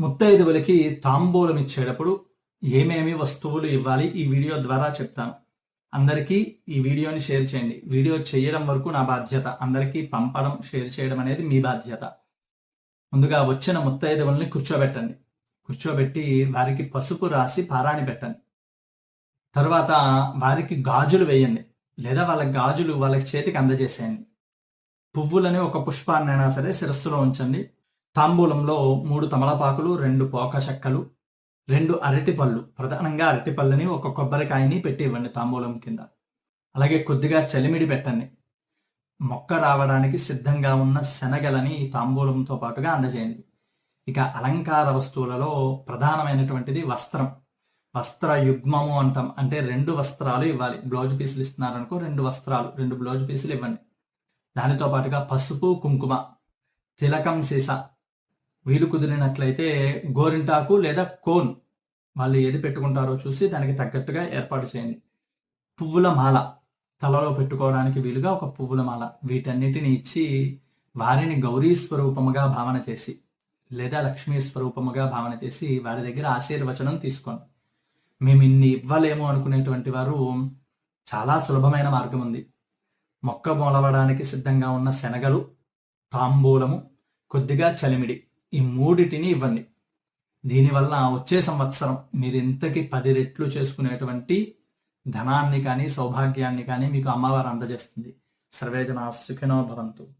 ముత్తైదువులకి తాంబూలం ఇచ్చేటప్పుడు ఏమేమి వస్తువులు ఇవ్వాలి? ఈ వీడియో ద్వారా చెప్తాను. అందరికీ ఈ వీడియోని షేర్ చేయండి. వీడియో చేయడం వరకు నా బాధ్యత. అందరికీ పంపడం షేర్ చేయడం అనేది మీ బాధ్యత. ముందుగా వచ్చిన ముత్తైదువుల్ని కూర్చోబెట్టండి. కూర్చోబెట్టి వారికి పసుపు రాసి పారాణి పెట్టండి. తర్వాత వారికి గాజులు వేయండి. లేదా వాళ్ళ గాజులు వాళ్ళకి చేతికి అందజేసేయండి. పువ్వులని ఒక పుష్పాన్నైనా సరే శిరస్సులో ఉంచండి. తాంబూలంలో మూడు తమలపాకులు రెండు పోక చెక్కలు రెండు అరటిపళ్ళు ప్రధానంగా అరటిపళ్ళని ఒక కొబ్బరికాయని పెట్టి ఇవ్వండి తాంబూలం కింద. అలాగే కొద్దిగా చలిమిడి పెట్టండి. మొక్క రావడానికి సిద్ధంగా ఉన్న శనగలని తాంబూలంతో పాటుగా అందజేయండి. ఇక అలంకార వస్తువులలో ప్రధానమైనటువంటిది వస్త్రం. వస్త్ర యుగ్మము అంటాం. అంటే రెండు వస్త్రాలు ఇవ్వాలి. బ్లౌజ్ పీసులు ఇస్తున్నారనుకో రెండు వస్త్రాలు రెండు బ్లౌజ్ పీసులు ఇవ్వండి. దానితో పాటుగా పసుపు కుంకుమ తిలకం సీసా. వీలు కుదిరినట్లయితే గోరింటాకు లేదా కోన్ వాళ్ళు ఏది పెట్టుకుంటారో చూసి దానికి తగ్గట్టుగా ఏర్పాటు చేయండి. పువ్వుల మాల తలలో పెట్టుకోవడానికి వీలుగా ఒక పువ్వుల మాల వీటన్నిటిని ఇచ్చి వారిని గౌరీ స్వరూపముగా భావన చేసి లేదా లక్ష్మీ స్వరూపముగా భావన చేసి వారి దగ్గర ఆశీర్వచనం తీసుకోండి. మేము ఇన్ని ఇవ్వలేము అనుకునేటువంటి వారు చాలా సులభమైన మార్గం ఉంది. మొక్క మొలవడానికి సిద్ధంగా ఉన్న శనగలు తాంబూలము కొద్దిగా చలిమిడి ఈ మూడిటిని ఇవ్వండి. దీనివల్ల వచ్చే సంవత్సరం మీరు ఇంతకి పది రెట్లు చేసుకునేటువంటి ధనాన్ని కానీ సౌభాగ్యాన్ని కానీ మీకు అమ్మవారు అందజేస్తుంది. సర్వేజన సుఖినో భవంతు.